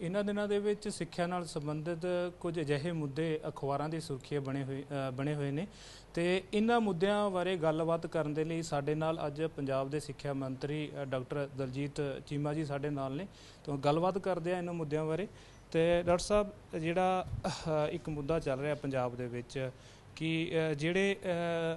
ਇਹਨਾਂ ਦਿਨਾਂ ਦੇ ਵਿੱਚ ਸਿੱਖਿਆ ਨਾਲ ਸੰਬੰਧਿਤ ਕੁਝ ਅਜਿਹੇ ਮੁੱਦੇ, ਅਖਬਾਰਾਂ ਦੀ ਸੁਰਖੀਆਂ ਬਣੇ ਹੋਏ ਬਣੇ ਹੋਏ ਨੇ। ਤੇ ਇਹਨਾਂ ਮੁੱਦਿਆਂ ਬਾਰੇ ਗੱਲਬਾਤ ਕਰਨ ਦੇ ਲਈ ਸਾਡੇ ਨਾਲ ਅੱਜ ਪੰਜਾਬ ਦੇ ਸਿੱਖਿਆ ਮੰਤਰੀ ਡਾਕਟਰ ਦਲਜੀਤ ਚੀਮਾ ਜੀ ਸਾਡੇ ਨਾਲ ਨੇ। ਤੋਂ ਗੱਲਬਾਤ ਕਰਦੇ ਆ ਇਹਨਾਂ ਮੁੱਦਿਆਂ ਬਾਰੇ। ਤੇ ਡਾਕਟਰ ਸਾਹਿਬ, ਜਿਹੜਾ ਇੱਕ ਮੁੱਦਾ ਚੱਲ ਰਿਹਾ ਪੰਜਾਬ ਦੇ ਵਿੱਚ ਕਿ ਜਿਹੜੇ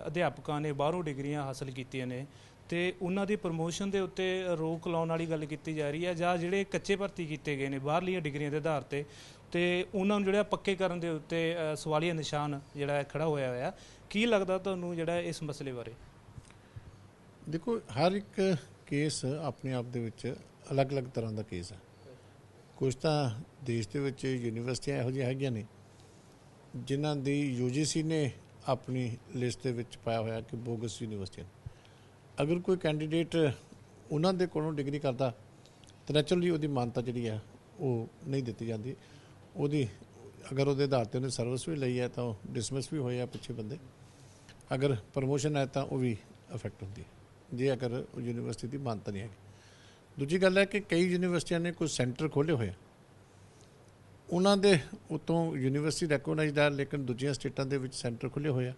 ਅਧਿਆਪਕਾਂ ਨੇ ਬਾਹਰੋਂ ਡਿਗਰੀਆਂ ਹਾਸਲ ਕੀਤੀਆਂ ਨੇ ਤੇ ਉਹਨਾਂ ਦੀ ਪ੍ਰਮੋਸ਼ਨ ਦੇ ਉੱਤੇ ਰੋਕ ਲਾਉਣ ਵਾਲੀ ਗੱਲ ਕੀਤੀ ਜਾ ਰਹੀ ਹੈ ਜਾਂ ਜਿਹੜੇ ਕੱਚੇ ਭਰਤੀ ਕੀਤੇ ਗਏ ਨੇ ਬਾਹਰਲੀਆਂ ਡਿਗਰੀਆਂ ਦੇ ਆਧਾਰ ਤੇ ਤੇ ਉਹਨਾਂ ਨੂੰ ਜਿਹੜਾ ਪੱਕੇ ਕਰਨ ਦੇ ਉੱਤੇ ਅ, ਸਵਾਲੀਆ ਨਿਸ਼ਾਨ ਜਿਹੜਾ ਹੈ ਖੜਾ ਹੋਇਆ ਹੋਇਆ ਕੀ ਲੱਗਦਾ ਤੁਹਾਨੂੰ ਜਿਹੜਾ ਇਸ ਮਸਲੇ ਬਾਰੇ? ਦੇਖੋ ਹਰ ਇੱਕ ਕੇਸ ਆਪਣੇ ਆਪ ਦੇ ਵਿੱਚ ਅਲੱਗ-ਅਲੱਗ ਤਰ੍ਹਾਂ ਦਾ ਕੇਸ ਹੈ। ਕੁਝ ਤਾਂ ਦੇਸ਼ ਦੇ ਵਿੱਚ ਯੂਨੀਵਰਸਿਟੀਆਂ ਇਹੋ ਜਿਹੀਆਂ ਹੈਗੀਆਂ ਨੇ ਜਿਨ੍ਹਾਂ ਦੀ ਯੂਜੀਸੀ ਨੇ ਆਪਣੀ ਲਿਸਟ ਦੇ ਵਿੱਚ ਪਾਇਆ ਹੋਇਆ ਕਿ ਬੋਗਸ ਯੂਨੀਵਰਸਿਟੀਆਂ। ਅਗਰ ਕੋਈ ਕੈਂਡੀਡੇਟ ਉਹਨਾਂ ਦੇ ਕੋਲੋਂ ਡਿਗਰੀ ਕਰਦਾ, ਤਾਂ ਨੈਚੁਰਲੀ ਉਹਦੀ ਮਾਨਤਾ ਜਿਹੜੀ ਆ ਉਹ ਨਹੀਂ ਦਿੱਤੀ ਜਾਂਦੀ। ਉਹਦੀ, ਅਗਰ ਉਹਦੇ ਆਧਾਰ ਤੇ ਉਹਨੇ ਸਰਵਿਸ ਵੀ ਲਈ ਹੈ, ਤਾਂ ਉਹ ਡਿਸਮਿਸ ਵੀ ਹੋਏ ਆ ਪਿੱਛੇ ਬੰਦੇ। ਅਗਰ ਪ੍ਰਮੋਸ਼ਨ ਹੈ, ਤਾਂ ਉਹ ਵੀ ਅਫੈਕਟ ਹੁੰਦੀ ਜੇ ਅਗਰ ਉਹ ਯੂਨੀਵਰਸਿਟੀ ਦੀ ਮਾਨਤਾ ਨਹੀਂ ਹੈਗੀ। ਦੂਜੀ ਗੱਲ ਹੈ ਕਿ ਕਈ ਯੂਨੀਵਰਸਿਟੀਆਂ ਨੇ ਕੁਝ ਸੈਂਟਰ ਖੋਲ੍ਹੇ ਹੋਏ ਆ। ਉਹਨਾਂ ਦੇ ਉਤੋਂ ਯੂਨੀਵਰਸਿਟੀ ਰੈਕੋਗਨਾਈਜ਼ਡ ਹੈ, ਲੇਕਿਨ ਦੂਜੀਆਂ ਸਟੇਟਾਂ ਦੇ ਵਿੱਚ ਸੈਂਟਰ ਖੁੱਲੇ ਹੋਏ ਆ।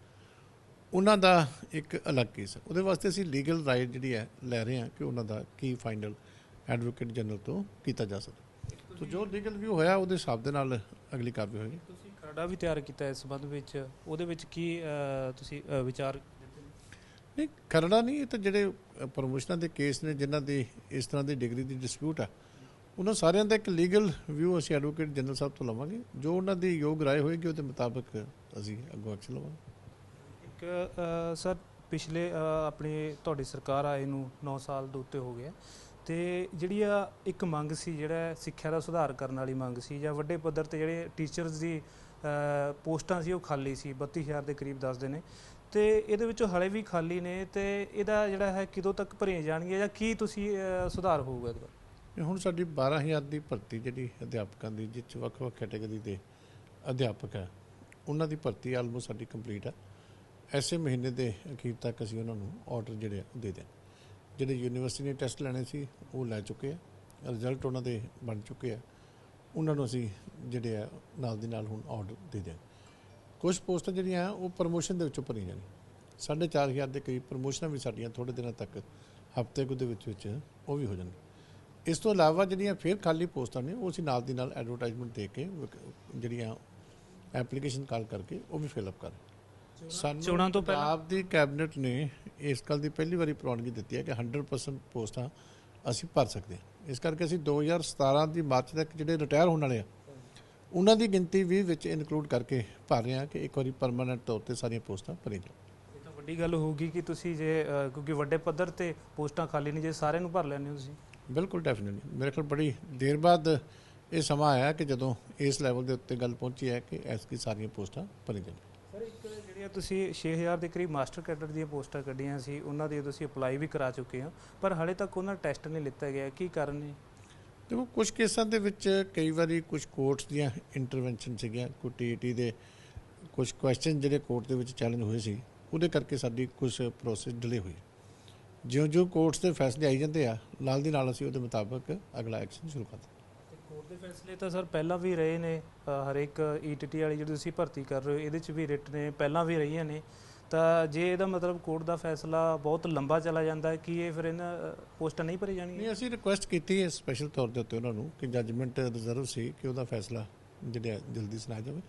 ਉਹਨਾਂ ਦਾ ਇੱਕ ਅਲੱਗ ਕੇਸ ਹੈ। ਉਹਦੇ ਵਾਸਤੇ ਅਸੀਂ ਲੀਗਲ ਰਾਈਟ ਜਿਹੜੀ ਹੈ ਲੈ ਰਹੇ ਹਾਂ ਕਿ ਉਹਨਾਂ ਦਾ ਕੀ ਫਾਈਨਲ ਐਡਵੋਕੇਟ ਜਨਰਲ ਤੋਂ ਕੀਤਾ ਜਾ ਸਕਦਾ ਸੋ ਜੋ ਲੀਗਲ ਵੀ ਹੋਇਆ ਉਹਦੇ ਹਿਸਾਬ ਦੇ ਨਾਲ ਅਗਲੀ ਕਾਰਵਾਈ ਹੋਏਗੀ। ਤੁਸੀਂ ਖਰੜਾ ਵੀ ਤਿਆਰ ਕੀਤਾ ਇਸ ਸੰਬੰਧ ਵਿੱਚ। ਉਹਦੇ ਵਿੱਚ ਕੀ ਤੁਸੀਂ ਵਿਚਾਰ ਨਹੀਂ ਕਰਨਾ ਨਹੀਂ ਇਹ ਤਾਂ ਜਿਹੜੇ ਪ੍ਰਮੋਸ਼ਨਾਂ ਦੇ ਕੇਸ ਨੇ ਜਿਨ੍ਹਾਂ ਦੀ ਇਸ ਤਰ੍ਹਾਂ ਦੀ ਡਿਗਰੀ ਦੀ ਡਿਸਪਿਊਟ ਆ ਉਹਨਾਂ ਸਾਰਿਆਂ ਦਾ ਇੱਕ ਲੀਗਲ ਵਿਊ ਅਸੀਂ ਐਡਵੋਕੇਟ ਜਨਰਲ ਸਾਹਿਬ ਤੋਂ ਲਵਾਂਗੇ। ਜੋ ਉਹਨਾਂ ਦੀ ਯੋਗ ਰਾਏ ਹੋਏਗੀ ਉਹਦੇ ਮੁਤਾਬਕ ਅਸੀਂ ਅੱਗੋਂ ਐਕਸ਼ਨ ਲਵਾਂਗੇ। ਇੱਕ ਸਰ, ਪਿਛਲੇ ਆਪਣੇ ਤੁਹਾਡੀ ਸਰਕਾਰ ਆਏ ਨੂੰ 9 ਸਾਲ ਦੇ ਉੱਤੇ ਹੋ ਗਿਆ ਤੇ ਜਿਹੜੀ ਆ ਇੱਕ ਮੰਗ ਸੀ, ਜਿਹੜਾ ਸਿੱਖਿਆ ਦਾ ਸੁਧਾਰ ਕਰਨ ਵਾਲੀ ਮੰਗ ਸੀ, ਜਾਂ ਵੱਡੇ ਪੱਧਰ ਤੇ ਜਿਹੜੇ ਟੀਚਰਸ ਦੀ ਪੋਸਟਾਂ ਸੀ, ਉਹ ਖਾਲੀ ਸੀ 32000 ਦੇ ਕਰੀਬ ਦੱਸਦੇ ਨੇ। ਤੇ ਇਹਦੇ ਵਿੱਚੋਂ ਹਲੇ ਵੀ ਖਾਲੀ ਨੇ, ਤੇ ਇਹਦਾ ਜਿਹੜਾ ਹੈ, ਕਿਦੋਂ ਤੱਕ ਭਰੀਆਂ ਜਾਣਗੀਆਂ, ਜਾਂ ਕੀ ਤੁਸੀਂ ਸੁਧਾਰ ਹੋਊਗਾ ਇਹਦੇ ਬਾਰੇ ਹੁਣ ਸਾਡੀ 12000 ਦੀ ਭਰਤੀ ਜਿਹੜੀ ਅਧਿਆਪਕਾਂ ਦੀ ਜਿਸ ਵੱਖ-ਵੱਖ ਕੈਟਾਗਰੀ ਦੇ ਅਧਿਆਪਕ ਹੈ ਉਹਨਾਂ ਦੀ ਭਰਤੀ ਆਲਮੋਸਟ ਸਾਡੀ ਕੰਪਲੀਟ ਹੈ ਐਸੇ ਮਹੀਨੇ ਦੇ ਅਖੀਰ ਤੱਕ ਅਸੀਂ ਉਹਨਾਂ ਨੂੰ ਆਰਡਰ ਜਿਹੜੇ ਆ, ਦੇ ਦੇਣ ਜਿਹੜੇ ਯੂਨੀਵਰਸਿਟੀ ਨੇ ਟੈਸਟ ਲੈਣੇ ਸੀ, ਉਹ ਲੈ ਚੁੱਕੇ ਆ। ਰਿਜ਼ਲਟ ਉਹਨਾਂ ਦੇ ਬਣ ਚੁੱਕੇ ਆ। ਉਹਨਾਂ ਨੂੰ ਅਸੀਂ ਜਿਹੜੇ ਆ, ਨਾਲ ਦੀ ਨਾਲ ਹੁਣ ਆਰਡਰ ਦੇ ਦੇਣ ਕੁਝ ਪੋਸਟਾਂ ਜਿਹੜੀਆਂ, ਉਹ ਪ੍ਰਮੋਸ਼ਨ ਦੇ ਵਿੱਚੋਂ ਭਰੀਆਂ ਜਾਣੀ 4500 ਦੇ ਕਰੀਬ ਪ੍ਰਮੋਸ਼ਨਾਂ ਵੀ ਸਾਡੀਆਂ ਥੋੜੇ ਦਿਨਾਂ ਤੱਕ, ਹਫ਼ਤੇ ਕੁ ਦੇ ਵਿੱਚ ਵਿੱਚ ਉਹ ਵੀ ਹੋ ਜਾਣਗੀਆਂ ਇਸ ਤੋਂ ਇਲਾਵਾ ਜਿਹੜੀਆਂ ਫਿਰ ਖਾਲੀ ਪੋਸਟਾਂ ਨੇ, ਉਹ ਅਸੀਂ ਨਾਲ ਦੀ ਨਾਲ ਐਡਵਰਟਾਈਜ਼ਮੈਂਟ ਦੇ ਕੇ ਜਿਹੜੀਆਂ ਐਪਲੀਕੇਸ਼ਨ ਕਾਲ ਕਰਕੇ, ਉਹ ਵੀ ਫਿਲ ਅਪ ਕਰ ਸਾਨੂੰ ਚੋਣਾਂ ਤੋਂ ਪਹਿਲਾਂ- ਪੰਜਾਬ ਦੀ ਕੈਬਨਿਟ ਨੇ ਇਸ ਗੱਲ ਦੀ ਪਹਿਲੀ ਵਾਰੀ ਪ੍ਰਵਾਨਗੀ ਦਿੱਤੀ ਹੈ ਕਿ 100% ਪੋਸਟਾਂ ਅਸੀਂ ਭਰ ਸਕਦੇ ਹਾਂ। ਇਸ ਕਰਕੇ ਅਸੀਂ 2017 ਦੀ ਮਾਰਚ ਤੱਕ ਜਿਹੜੇ ਰਿਟਾਇਰ ਹੋਣ ਵਾਲੇ ਆ ਉਹਨਾਂ ਦੀ ਗਿਣਤੀ ਵੀ ਵਿੱਚ ਇਨਕਲੂਡ ਕਰਕੇ ਭਰ ਰਹੇ ਹਾਂ ਕਿ ਇੱਕ ਵਾਰੀ ਪਰਮਾਨੈਂਟ ਤੌਰ ਤੇ ਸਾਰੀਆਂ ਪੋਸਟਾਂ ਭਰੀਆਂ ਜਾਣ। ਇਹ ਤਾਂ ਵੱਡੀ ਗੱਲ ਹੋਊਗੀ ਕਿ ਤੁਸੀਂ ਜੇ ਕਿਉਂਕਿ ਵੱਡੇ ਪੱਧਰ ਤੇ ਪੋਸਟਾਂ ਖਾਲੀ ਨਹੀਂ ਜੇ ਸਾਰਿਆਂ ਨੂੰ ਭਰ ਲੈਣੇ ਹੋ ਤੁਸੀਂ। ਬਿਲਕੁਲ ਡੈਫੀਨਿਟਲੀ ਮੇਰੇ ਕੋਲ ਬੜੀ ਦੇਰ ਬਾਅਦ ਇਹ ਸਮਾਂ ਆਇਆ ਕਿ ਜਦੋਂ ਇਸ ਲੈਵਲ ਦੇ ਉੱਤੇ ਗੱਲ ਪਹੁੰਚੀ ਹੈ ਕਿ ਐਸ ਕੀ ਸਾਰੀਆਂ ਪੋਸਟਾਂ ਭਰੀਆਂ ਜਾਣ। ਸਰ ਇੱਕ ਜਿਹੜੀਆਂ ਤੁਸੀਂ 6000 ਦੇ ਕਰੀਬ ਮਾਸਟਰ ਕੈਡਰ ਦੀਆਂ ਪੋਸਟਾਂ ਕੱਢੀਆਂ ਸੀ, ਉਹਨਾਂ ਦੀ ਤੁਸੀਂ ਅਪਲਾਈ ਵੀ ਕਰਾ ਚੁੱਕੇ ਹੋ, ਪਰ ਹਾਲੇ ਤੱਕ ਉਹਨਾਂ ਟੈਸਟ ਨਹੀਂ ਲਿੱਤਾ ਗਿਆ। ਕੀ ਕਾਰਨ ਨੇ? ਦੇਖੋ ਕੁਝ ਕੇਸਾਂ ਦੇ ਵਿੱਚ ਕਈ ਵਾਰੀ ਕੁਝ ਕੋਰਟਸ ਦੀਆਂ ਇੰਟਰਵੈਂਸ਼ਨ ਸੀਗੀਆਂ, ਕੋਈ ਟੀਟੀ ਦੇ ਕੁਝ ਕੁਐਸਚਨ ਜਿਹੜੇ ਕੋਰਟ ਦੇ ਵਿੱਚ ਚੈਲੰਜ ਹੋਏ ਸੀ, ਉਹਦੇ ਕਰਕੇ ਸਾਡੀ ਕੁਝ ਪ੍ਰੋਸੈਸ ਡਿਲੇ ਹੋਈ। ਜਿਉਂ-ਜਿਉਂ ਕੋਰਟਸ ਦੇ ਫੈਸਲੇ ਆਈ ਜਾਂਦੇ ਆ, ਨਾਲ ਦੀ ਨਾਲ ਅਸੀਂ ਉਹਦੇ ਮੁਤਾਬਕ ਅਗਲਾ ਐਕਸ਼ਨ ਸ਼ੁਰੂ ਕਰਦੇ ਹਾਂ। ਕੋਰਟ ਦੇ ਫੈਸਲੇ ਤਾਂ ਸਰ ਪਹਿਲਾਂ ਵੀ ਰਹੇ ਨੇ ਅ, ਹਰੇਕ ਈਟੀਟੀ ਵਾਲੀ ਜਿਹੜੀ ਤੁਸੀਂ ਭਰਤੀ ਕਰ ਰਹੇ ਹੋ ਇਹਦੇ 'ਚ ਵੀ ਰਿਟ ਨੇ ਪਹਿਲਾਂ ਵੀ ਰਹੀਆਂ ਨੇ। ਤਾਂ ਜੇ ਇਹਦਾ ਮਤਲਬ ਕੋਰਟ ਦਾ ਫੈਸਲਾ ਬਹੁਤ ਲੰਬਾ ਚਲਾ ਜਾਂਦਾ ਹੈ ਕੀ ਇਹ ਫਿਰ ਇਹਨਾਂ ਅ, ਪੋਸਟਾਂ ਨਹੀਂ ਭਰੀ ਜਾਣਗੀਆਂ? ਨਹੀਂ ਅਸੀਂ ਰਿਕੁਐਸਟ ਕੀਤੀ ਹੈ ਸਪੈਸ਼ਲ ਤੌਰ ਦੇ ਉੱਤੇ ਉਹਨਾਂ ਨੂੰ ਕਿ ਜੱਜਮੈਂਟ ਰਿਜ਼ਰਵ ਸੀ ਕਿ ਉਹਦਾ ਫੈਸਲਾ ਜਿਹੜਾ ਹੈ ਜਲਦੀ ਸੁਣਾਇਆ ਜਾਵੇ।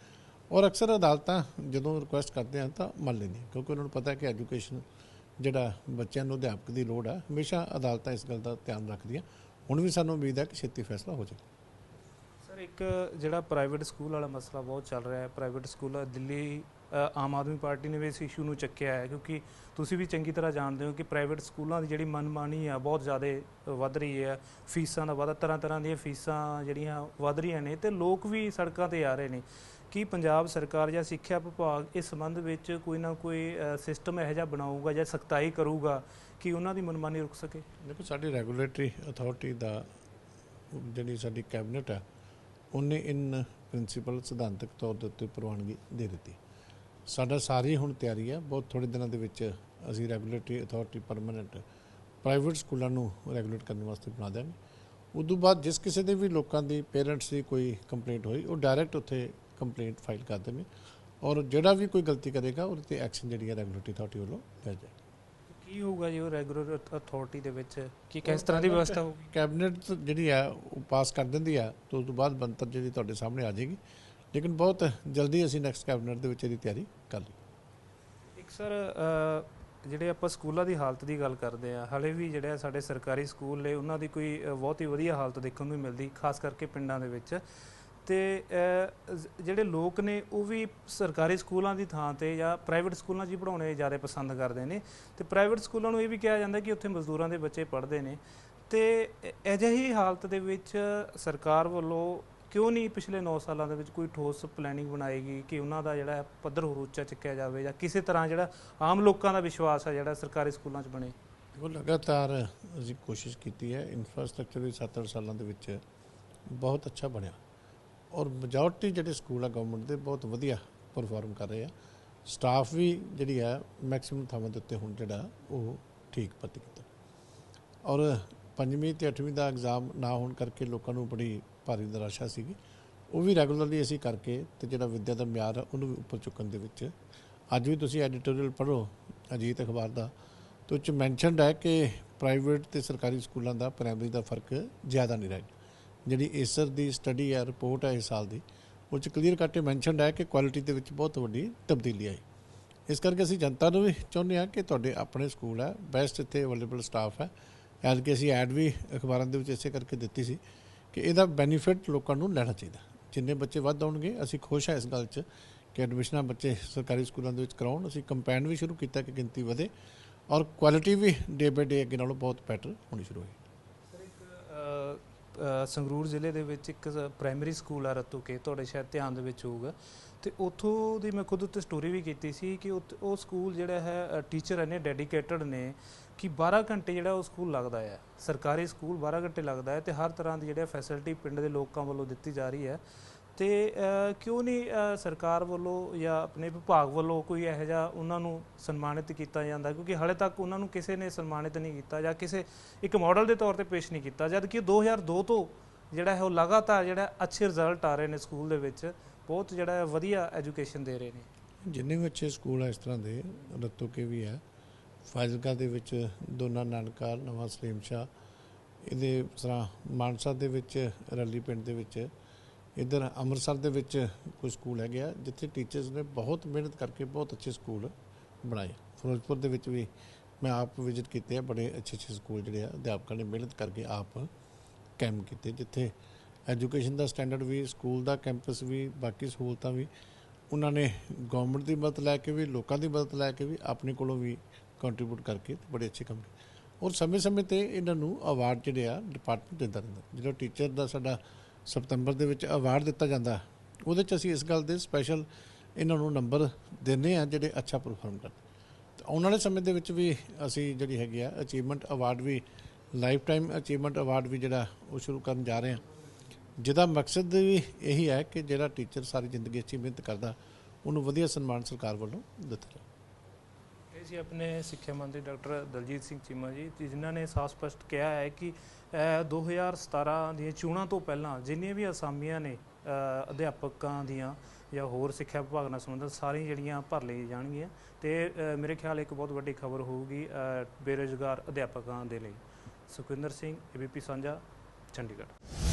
ਔਰ ਅਕਸਰ ਅਦਾਲਤਾਂ ਜਦੋਂ ਰਿਕੁਐਸਟ ਕਰਦੇ ਹਨ ਤਾਂ ਮੰਨ ਲੈਂਦੀਆਂ ਕਿਉਂਕਿ ਉਹਨਾਂ ਨੂੰ ਪਤਾ ਹੈ ਕਿ ਐਜੂਕੇਸ਼ਨ ਜਿਹੜਾ ਬੱਚਿਆਂ ਨੂੰ ਅਧਿਆਪਕ ਦੀ ਲੋੜ ਹੈ ਹਮੇਸ਼ਾ ਅਦਾਲਤਾਂ ਇਸ ਗੱਲ ਦਾ ਧਿਆਨ ਰੱਖਦੀਆਂ। ਹੁਣ ਵੀ ਸਾਨੂੰ ਉਮੀਦ ਹੈ ਕਿ ਛੇਤੀ ਫੈਸਲਾ ਹੋ ਜਾਵੇ। ਸਰ, ਇੱਕ ਜਿਹੜਾ ਪ੍ਰਾਈਵੇਟ ਸਕੂਲ ਵਾਲਾ ਮਸਲਾ ਬਹੁਤ ਚੱਲ ਰਿਹਾ ਹੈ। Private school Delhi Aam Aadmi party ਨੇ ਵੀ ਇਸ ਇਸ਼ੂ ਨੂੰ ਚੱਕਿਆ ਹੈ ਕਿਉਂਕਿ ਤੁਸੀਂ ਵੀ ਚੰਗੀ ਤਰ੍ਹਾਂ ਜਾਣਦੇ ਹੋ ਕਿ ਪ੍ਰਾਈਵੇਟ ਸਕੂਲਾਂ ਦੀ ਜਿਹੜੀ ਮਨਮਾਨੀ ਆ ਬਹੁਤ ਜ਼ਿਆਦਾ ਵੱਧ ਰਹੀ ਹੈ। ਫੀਸਾਂ ਦਾ ਵਾਧਾ, ਤਰ੍ਹਾਂ ਤਰ੍ਹਾਂ ਦੀਆਂ ਫੀਸਾਂ ਜਿਹੜੀਆਂ ਵੱਧ ਰਹੀਆਂ ਨੇ ਤੇ ਲੋਕ ਵੀ ਸੜਕਾਂ ਤੇ ਆ ਰਹੇ ਨੇ। ਕੀ ਪੰਜਾਬ ਸਰਕਾਰ ਜਾਂ ਸਿੱਖਿਆ ਵਿਭਾਗ ਇਸ ਸੰਬੰਧ ਵਿੱਚ ਕੋਈ ਨਾ ਕੋਈ ਸਿਸਟਮ ਇਹੋ ਜਿਹਾ ਬਣਾਊਗਾ ਜਾਂ ਸਖਤਾਈ ਕਰੂਗਾ ਕਿ ਉਹਨਾਂ ਦੀ ਮਨਮਾਨੀ ਰੁਕ ਸਕੇ? ਦੇਖੋ, ਸਾਡੀ ਰੈਗੂਲੇਟਰੀ ਅਥਾਰਟੀ ਦਾ ਜਿਹੜੀ ਸਾਡੀ ਕੈਬਨਿਟ ਹੈ ਉਹਨੇ ਇਨ ਪ੍ਰਿੰਸੀਪਲ ਸਿਧਾਂਤਕ ਤੌਰ ਦੇ ਉੱਤੇ ਪ੍ਰਵਾਨਗੀ ਦੇ ਦਿੱਤੀ। ਸਾਡਾ ਸਾਰੀ ਹੁਣ ਤਿਆਰੀ ਹੈ ਬਹੁਤ ਥੋੜੇ ਦਿਨਾਂ ਦੇ ਵਿੱਚ ਅਸੀਂ ਰੈਗੂਲੇਟਰੀ ਅਥਾਰਟੀ ਪਰਮਨੈਂਟ ਪ੍ਰਾਈਵੇਟ ਸਕੂਲਾਂ ਨੂੰ ਰੈਗੂਲੇਟ ਕਰਨ ਵਾਸਤੇ ਬਣਾ ਦਿਆਂਗੇ। ਉਦੋਂ ਬਾਅਦ ਜਿਸ ਕਿਸੇ ਦੇ ਵੀ ਲੋਕਾਂ ਦੀ ਪੇਰੈਂਟਸ ਦੀ ਕੋਈ ਕੰਪਲੇਂਟ ਹੋਈ, ਉਹ ਡਾਇਰੈਕਟ ਉੱਥੇ ਕੰਪਲੇਂਟ ਫਾਈਲ ਕਰ ਨੇ ਔਰ ਜਿਹੜਾ ਵੀ ਕੋਈ ਗਲਤੀ ਕਰੇਗਾ, ਉਹਦੇ ਤੇ ਐਕਸ਼ਨ ਜਿਹੜੀ ਹੈ ਰੈਗੂਲੇਟਰੀ ਅਥਾਰਟੀ ਵੱਲੋਂ ਲਿਆ ਜਾਏ ਕੀ ਹੋਊਗਾ ਜੀ ਉਹ ਰੈਗੂਲਰ ਅਥਾਰਟੀ ਦੇ ਵਿੱਚ? ਕੀ ਕਿਸ ਤਰ੍ਹਾਂ ਦੀ ਵਿਵਸਥਾ ਹੋਊਗੀ? ਕੈਬਨਿਟ ਜਿਹੜੀ ਹੈ ਉਹ ਪਾਸ ਕਰ ਦਿੰਦੀ ਹੈ ਤੇ ਉਸ ਤੋਂ ਬਾਅਦ ਬੰਤਰ ਜਿਹੜੀ ਤੁਹਾਡੇ ਸਾਹਮਣੇ ਆ ਜਾਏਗੀ। ਲੇਕਿਨ ਬਹੁਤ ਜਲਦੀ ਅਸੀਂ ਨੈਕਸਟ ਕੈਬਨਿਟ ਦੇ ਵਿੱਚ ਇਹਦੀ ਤਿਆਰੀ ਕਰ ਲਈ। ਇੱਕ ਸਰ ਜਿਹੜੇ ਆਪਾਂ ਸਕੂਲਾਂ ਦੀ ਹਾਲਤ ਦੀ ਗੱਲ ਕਰਦੇ ਆ ਹਲੇ ਵੀ ਜਿਹੜੇ ਆ ਸਾਡੇ ਸਰਕਾਰੀ ਸਕੂਲ ਨੇ ਉਹਨਾਂ ਦੀ ਕੋਈ ਬਹੁਤ ਹੀ ਵਧੀਆ ਹਾਲਤ ਦੇਖਣ ਨੂੰ ਮਿਲਦੀ ਖਾਸ ਕਰਕੇ ਪਿੰਡਾਂ ਦੇ ਵਿੱਚ। ਤੇ ਜਿਹੜੇ ਲੋਕ ਨੇ ਉਹ ਵੀ ਸਰਕਾਰੀ ਸਕੂਲਾਂ ਦੀ ਥਾਂ ਤੇ ਜਾਂ ਪ੍ਰਾਈਵੇਟ ਸਕੂਲਾਂ 'ਚ ਹੀ ਪੜਾਉਣੇ ਜ਼ਿਆਦਾ ਪਸੰਦ ਕਰਦੇ ਨੇ। ਤੇ ਪ੍ਰਾਈਵੇਟ ਸਕੂਲਾਂ ਨੂੰ ਇਹ ਵੀ ਕਿਹਾ ਜਾਂਦਾ ਕਿ ਉੱਥੇ ਮਜ਼ਦੂਰਾਂ ਦੇ ਬੱਚੇ ਪੜ੍ਹਦੇ ਨੇ। ਤੇ ਅਜਿਹੀ ਹਾਲਤ ਦੇ ਵਿੱਚ ਸਰਕਾਰ ਵੱਲੋਂ ਕਿਉਂ ਨਹੀਂ ਪਿਛਲੇ 9 ਸਾਲਾਂ ਦੇ ਵਿੱਚ ਕੋਈ ਠੋਸ ਪਲੈਨਿੰਗ ਬਣਾਏਗੀ ਕਿ ਉਹਨਾਂ ਦਾ ਜਿਹੜਾ ਪੱਧਰ ਹੋਰ ਉੱਚਾ ਚੱਕਿਆ ਜਾਵੇ ਜਾਂ ਕਿਸੇ ਤਰ੍ਹਾਂ ਜਿਹੜਾ ਆਮ ਲੋਕਾਂ ਦਾ ਵਿਸ਼ਵਾਸ ਹੈ ਜਿਹੜਾ ਸਰਕਾਰੀ ਸਕੂਲਾਂ 'ਚ ਬਣੇ? ਦੇਖੋ, ਲਗਾਤਾਰ ਅਸੀਂ ਕੋਸ਼ਿਸ਼ ਕੀਤੀ ਹੈ ਇਨਫਰਾਸਟ੍ਰਕਚਰ ਵੀ 7-8 ਸਾਲਾਂ ਦੇ ਵਿੱਚ ਬਹੁਤ ਅੱਛਾ ਬਣਿਆ। ਔਰ ਮੈਜੋਰਟੀ ਜਿਹੜੇ ਸਕੂਲ ਆ ਗਵਰਨਮੈਂਟ ਦੇ ਬਹੁਤ ਵਧੀਆ ਪਰਫਾਰਮ ਕਰ ਰਹੇ ਆ। ਸਟਾਫ ਵੀ ਜਿਹੜੀ ਆ ਮੈਕਸਿਮਮ ਥਾਵਾਂ ਦੇ ਉੱਤੇ ਹੁਣ ਜਿਹੜਾ, ਉਹ ਠੀਕ ਭਰਤੀ ਕੀਤਾ ਔਰ ਪੰਜਵੀਂ ਤੇ ਅੱਠਵੀਂ ਦਾ ਐਗਜ਼ਾਮ ਨਾ ਹੋਣ ਕਰਕੇ ਲੋਕਾਂ ਨੂੰ ਬੜੀ ਭਾਰੀ ਨਿਰਾਸ਼ਾ ਸੀਗੀ। ਉਹ ਵੀ ਰੈਗੂਲਰਲੀ ਅਸੀਂ ਕਰਕੇ ਤੇ ਜਿਹੜਾ ਵਿੱਦਿਆ ਦਾ ਮਿਆਰ ਆ, ਉਹਨੂੰ ਵੀ ਉੱਪਰ ਚੁੱਕਣ ਦੇ ਵਿੱਚ। ਅੱਜ ਵੀ ਤੁਸੀਂ ਐਡੀਟੋਰੀਅਲ ਪੜ੍ਹੋ, ਅਜੀਤ ਅਖਬਾਰ ਦਾ, ਤੇ ਉਹ 'ਚ ਮੈਂਸ਼ਨਡ ਹੈ ਕਿ ਪ੍ਰਾਈਵੇਟ ਤੇ ਸਰਕਾਰੀ ਸਕੂਲਾਂ ਦਾ ਪ੍ਰਾਇਮਰੀ ਦਾ ਫ਼ਰਕ ਜ਼ਿਆਦਾ ਨਹੀਂ ਰਹਿ ਜਿਹੜੀ ਏਸਰ ਦੀ ਸਟੱਡੀ ਹੈ ਰਿਪੋਰਟ ਹੈ ਇਸ ਸਾਲ ਦੀ, ਉਹ 'ਚ ਕਲੀਅਰ ਕੱਟ ਮੈਂਸ਼ਨਡ ਹੈ ਕਿ ਕੁਆਲਿਟੀ ਦੇ ਵਿੱਚ ਬਹੁਤ ਵੱਡੀ ਤਬਦੀਲੀ ਆਈ। ਇਸ ਕਰਕੇ ਅਸੀਂ ਜਨਤਾ ਨੂੰ ਵੀ ਚਾਹੁੰਦੇ ਹਾਂ ਕਿ ਤੁਹਾਡੇ ਆਪਣੇ ਸਕੂਲ ਹੈ ਬੈਸਟ ਇੱਥੇ ਅਵੇਲੇਬਲ ਸਟਾਫ ਹੈ। ਐਲ ਕਿ ਅਸੀਂ ਐਡ ਵੀ ਅਖਬਾਰਾਂ ਦੇ ਵਿੱਚ ਇਸੇ ਕਰਕੇ ਦਿੱਤੀ ਸੀ ਕਿ ਇਹਦਾ ਬੈਨੀਫਿਟ ਲੋਕਾਂ ਨੂੰ ਲੈਣਾ ਚਾਹੀਦਾ। ਜਿੰਨੇ ਬੱਚੇ ਵੱਧ ਆਉਣਗੇ, ਅਸੀਂ ਖੁਸ਼ ਹਾਂ ਇਸ ਗੱਲ 'ਚ ਕਿ ਐਡਮਿਸ਼ਨਾਂ ਬੱਚੇ ਸਰਕਾਰੀ ਸਕੂਲਾਂ ਦੇ ਵਿੱਚ ਕਰਾਉਣ। ਅਸੀਂ ਕੰਪੈਨ ਵੀ ਸ਼ੁਰੂ ਕੀਤਾ ਕਿ ਗਿਣਤੀ ਵਧੇ ਔਰ quality we day by day ਅੱਗੇ ਨਾਲੋਂ ਬਹੁਤ ਬੈਟਰ ਹੋਣੀ ਸ਼ੁਰੂ ਹੋਈ। ਸੰਗਰੂਰ ਜ਼ਿਲ੍ਹੇ ਦੇ ਵਿੱਚ ਇੱਕ ਪ੍ਰਾਇਮਰੀ ਸਕੂਲ ਆ ਰਤੂਕੇ ਤੁਹਾਡੇ ਸ਼ਾਇਦ ਧਿਆਨ ਦੇ ਵਿੱਚ ਹੋਊਗਾ। ਤੇ ਉੱਥੋਂ ਦੀ ਮੈਂ ਖੁਦ ਉੱਤੇ ਸਟੋਰੀ ਵੀ ਕੀਤੀ ਸੀ ਕਿ ਉੱਥੇ- ਉਹ ਸਕੂਲ ਜਿਹੜਾ ਹੈ ਟੀਚਰ ਇੰਨੇ ਡੈਡੀਕੇਟਡ ਨੇ ਕਿ 12 ਘੰਟੇ ਜਿਹੜਾ ਉਹ ਸਕੂਲ ਲੱਗਦਾ ਹੈ ਸਰਕਾਰੀ ਸਕੂਲ 12 ਘੰਟੇ ਲੱਗਦਾ ਹੈ ਤੇ ਹਰ ਤਰ੍ਹਾਂ ਦੀ ਜਿਹੜਾ ਫੈਸਿਲਿਟੀ ਪਿੰਡ ਦੇ ਲੋਕਾਂ ਵੱਲੋਂ ਦਿੱਤੀ ਜਾ ਰਹੀ ਹੈ। ਤੇ ਕਿਉਂ ਨਹੀਂ ਸਰਕਾਰ ਵੱਲੋਂ ਜਾਂ ਆਪਣੇ ਵਿਭਾਗ ਵੱਲੋਂ ਕੋਈ ਇਹੋ ਜਿਹਾ ਉਹਨਾਂ ਨੂੰ ਸਨਮਾਨਿਤ ਕੀਤਾ ਜਾਂਦਾ? ਕਿਉਂਕਿ ਹਾਲੇ ਤੱਕ ਉਹਨਾਂ ਨੂੰ ਕਿਸੇ ਨੇ ਸਨਮਾਨਿਤ ਨਹੀਂ ਕੀਤਾ ਜਾਂ ਕਿਸੇ ਇੱਕ ਮਾਡਲ ਦੇ ਤੌਰ ਤੇ ਪੇਸ਼ ਨਹੀਂ ਕੀਤਾ ਜਦ ਕਿ 2002 ਤੋਂ ਜਿਹੜਾ ਹੈ ਉਹ ਲਗਾਤਾਰ ਜਿਹੜਾ ਅੱਛੇ ਰਿਜ਼ਲਟ ਆ ਰਹੇ ਨੇ ਸਕੂਲ ਦੇ ਵਿੱਚ, ਬਹੁਤ ਜਿਹੜਾ ਵਧੀਆ ਐਜੂਕੇਸ਼ਨ ਦੇ ਰਹੇ ਨੇ। ਜਿੰਨੇ ਵੀ ਅੱਛੇ ਸਕੂਲ ਆ ਇਸ ਤਰ੍ਹਾਂ ਦੇ, ਰੱਤੋ ਕੇ ਵੀ ਹੈ, ਫਾਜ਼ਿਲਕਾ ਦੇ ਵਿੱਚ ਦੋਨਾ ਨਾਨਕਾ, ਨਵਾਂ ਸਲੀਮ ਸ਼ਾਹ, ਇਹਦੇ ਤਰ੍ਹਾਂ ਮਾਨਸਾ ਦੇ ਵਿੱਚ, ਰੱਲੀ ਪਿੰਡ ਦੇ ਵਿੱਚ ਇਧਰ ਅੰਮ੍ਰਿਤਸਰ ਦੇ ਵਿੱਚ ਕੋਈ ਸਕੂਲ ਹੈਗੇ ਆ, ਜਿੱਥੇ ਟੀਚਰਸ ਨੇ ਬਹੁਤ ਮਿਹਨਤ ਕਰਕੇ ਬਹੁਤ ਅੱਛੇ ਸਕੂਲ ਬਣਾਏ। ਫਿਰੋਜ਼ਪੁਰ ਦੇ ਵਿੱਚ ਵੀ ਮੈਂ ਆਪ ਵਿਜ਼ਿਟ ਕੀਤੇ ਆ, ਬੜੇ ਅੱਛੇ ਅੱਛੇ ਸਕੂਲ ਜਿਹੜੇ ਆ, ਅਧਿਆਪਕਾਂ ਨੇ ਮਿਹਨਤ ਕਰਕੇ ਆਪ ਕੈਂਪ ਕੀਤੇ, ਜਿੱਥੇ ਐਜੂਕੇਸ਼ਨ ਦਾ ਸਟੈਂਡਰਡ ਵੀ, ਸਕੂਲ ਦਾ ਕੈਂਪਸ ਵੀ, ਬਾਕੀ ਸਹੂਲਤਾਂ ਵੀ, ਉਹਨਾਂ ਨੇ ਗਵਰਨਮੈਂਟ ਦੀ ਮਦਦ ਲੈ ਕੇ ਵੀ, ਲੋਕਾਂ ਦੀ ਮਦਦ ਲੈ ਕੇ ਵੀ ਆਪਣੇ ਕੋਲੋਂ ਵੀ ਕੰਟਰੀਬਿਊਟ ਕਰਕੇ ਤੇ ਬੜੇ ਅੱਛੇ ਕੰਮ ਕੀਤੇ। ਔਰ ਸਮੇਂ-ਸਮੇਂ ਤੇ ਇਹਨਾਂ ਨੂੰ ਅਵਾਰਡ ਜਿਹੜੇ ਆ ਡਿਪਾਰਟਮੈਂਟ ਦਿੰਦਾ ਰਹਿੰਦਾ। ਜਿਹੜਾ ਟੀਚਰ ਦਾ ਸਾਡਾ ਸਤੰਬਰ ਦੇ ਵਿੱਚ ਅਵਾਰਡ ਦਿੱਤਾ ਜਾਂਦਾ ਉਹਦੇ ਚ ਅਸੀਂ ਇਸ ਗੱਲ ਦੇ ਸਪੈਸ਼ਲ ਇਹਨਾਂ ਨੂੰ ਨੰਬਰ ਦਿੰਨੇ ਆ ਜਿਹੜੇ ਅੱਛਾ ਪਰਫਾਰਮ ਕਰਦੇ। ਤੇ ਆਉਣ ਵਾਲੇ ਸਮੇਂ ਦੇ ਵਿੱਚ ਵੀ ਅਸੀਂ ਜਿਹੜੀ ਹੈਗੀ ਆ ਅਚੀਵਮੈਂਟ ਅਵਾਰਡ ਵੀ ਲਾਈਫ ਟਾਈਮ ਅਚੀਵਮੈਂਟ ਅਵਾਰਡ ਵੀ ਜਿਹੜਾ ਉਹ ਸ਼ੁਰੂ ਕਰਨ ਜਾ ਰਹੇ ਹਾਂ। ਜਿਹਦਾ ਮਕਸਦ ਵੀ ਇਹੀ ਹੈ ਕਿ ਜਿਹੜਾ ਟੀਚਰ ਸਾਰੀ ਜ਼ਿੰਦਗੀ ਅੱਛੀ ਮਿਹਨਤ ਕਰਦਾ, ਉਹਨੂੰ ਵਧੀਆ ਸਨਮਾਨ ਸਰਕਾਰ ਵੱਲੋਂ ਦਿੱਤਾ ਜਾਵੇ। ਇਹ ਸੀ ਆਪਣੇ ਸਿੱਖਿਆ ਮੰਤਰੀ ਡਾਕਟਰ ਦਲਜੀਤ ਸਿੰਘ ਚੀਮਾ ਜੀ ਤੇ ਜਿਨ੍ਹਾਂ ਨੇ ਸਾਫ਼ ਸਪਸ਼ਟ ਕਿਹਾ ਹੈ ਕਿ ਅ, 2017 ਦੀਆਂ ਚੋਣਾਂ ਤੋਂ ਪਹਿਲਾਂ ਜਿੰਨੀਆਂ ਵੀ ਅਸਾਮੀਆਂ ਨੇ ਅਧਿਆਪਕਾਂ ਦੀਆਂ ਜਾਂ ਹੋਰ ਸਿੱਖਿਆ ਵਿਭਾਗ ਨਾਲ ਸੰਬੰਧਿਤ ਸਾਰੀਆਂ ਜਿਹੜੀਆਂ ਭਰ ਲਈ ਜਾਣਗੀਆਂ ਤੇ ਮੇਰੇ ਖਿਆਲ ਇੱਕ ਬਹੁਤ ਵੱਡੀ ਖਬਰ ਹੋਊਗੀ ਅ, ਬੇਰੁਜ਼ਗਾਰ ਅਧਿਆਪਕਾਂ ਦੇ ਲਈ। ਸੁਖਵਿੰਦਰ ਸਿੰਘ ਏਬੀਪੀ ਸਾਂਝਾ ਚੰਡੀਗੜ੍ਹ।